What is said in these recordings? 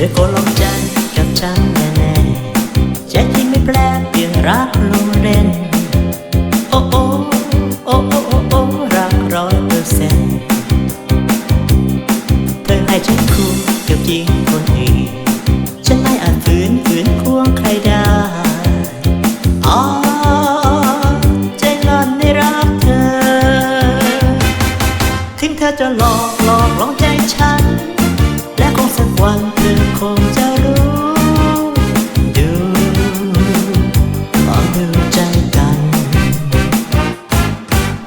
ธอก็ลองใจกับฉันแน่ๆใจจริงไม่แปลเพียงรักลงเล่น โอ้โอ้โอ้โอ้โอ้รักร้อยเปอร์เซ็นต์เธอให้ฉันคู่กับหญิงคนอื่นฉันไม่อาจฝืนฝืนควงใครได้อ๋อใจล่อนในรักเธอ ถึงเธอจะหลอกหลอกหลอกใจฉัน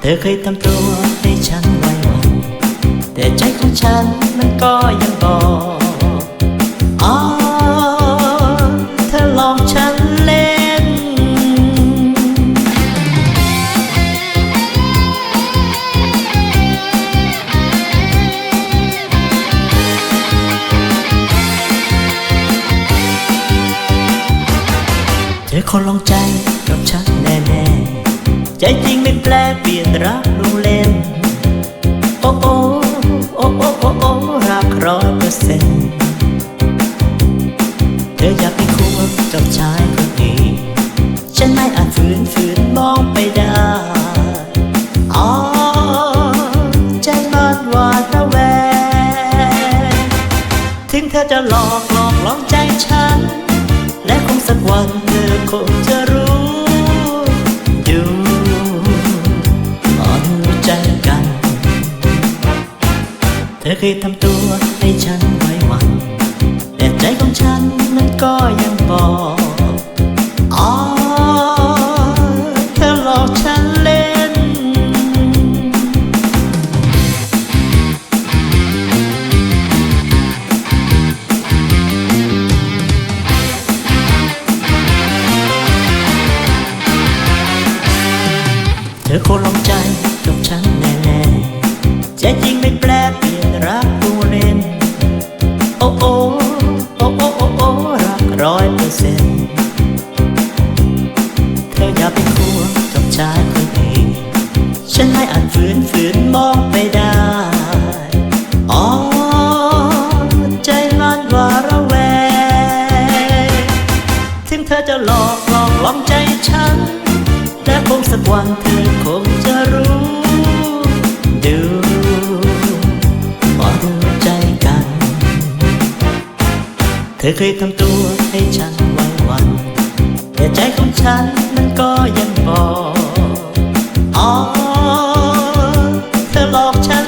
เธอเคยทำตัวให้ฉันไว้วันแต่ใจของฉันมันก็ยังบอกอ๋อเธอหลอกฉันเล่น เธอคนลองใจกับฉันแน่ ใจจริงไม่แปลเปลี่ยนรักลงเล่น โอ้โอ้โอ้โอ้โอ้โอ้รักร้อยเปอร์เซ็นต์เธออยากไปควงกับชายคนนี้ ฉันไม่อาจฝืนฝืนมองไปได้อ๋อใจมันหวาดระแวงถึงเธอจะหลอกหลอกหลอกใจฉัน และคงสักวันเธอคงจะ เธอเคยทำตัวให้ฉันไว้หวันแต่ใจของฉันมันก็ยังบอกอ๋อเธอหลอกฉันเล่น เธอคนลองใจกับฉันแน่ๆใจจริงไม่แปลเปลี่ยนรัก สักวันเธอคงจะรู้ ดูความใจกัน เธอเคยทำตัวให้ฉันไว้วัน แต่ใจของฉันมันก็ยังบอกอ๋อเธอหลอกฉัน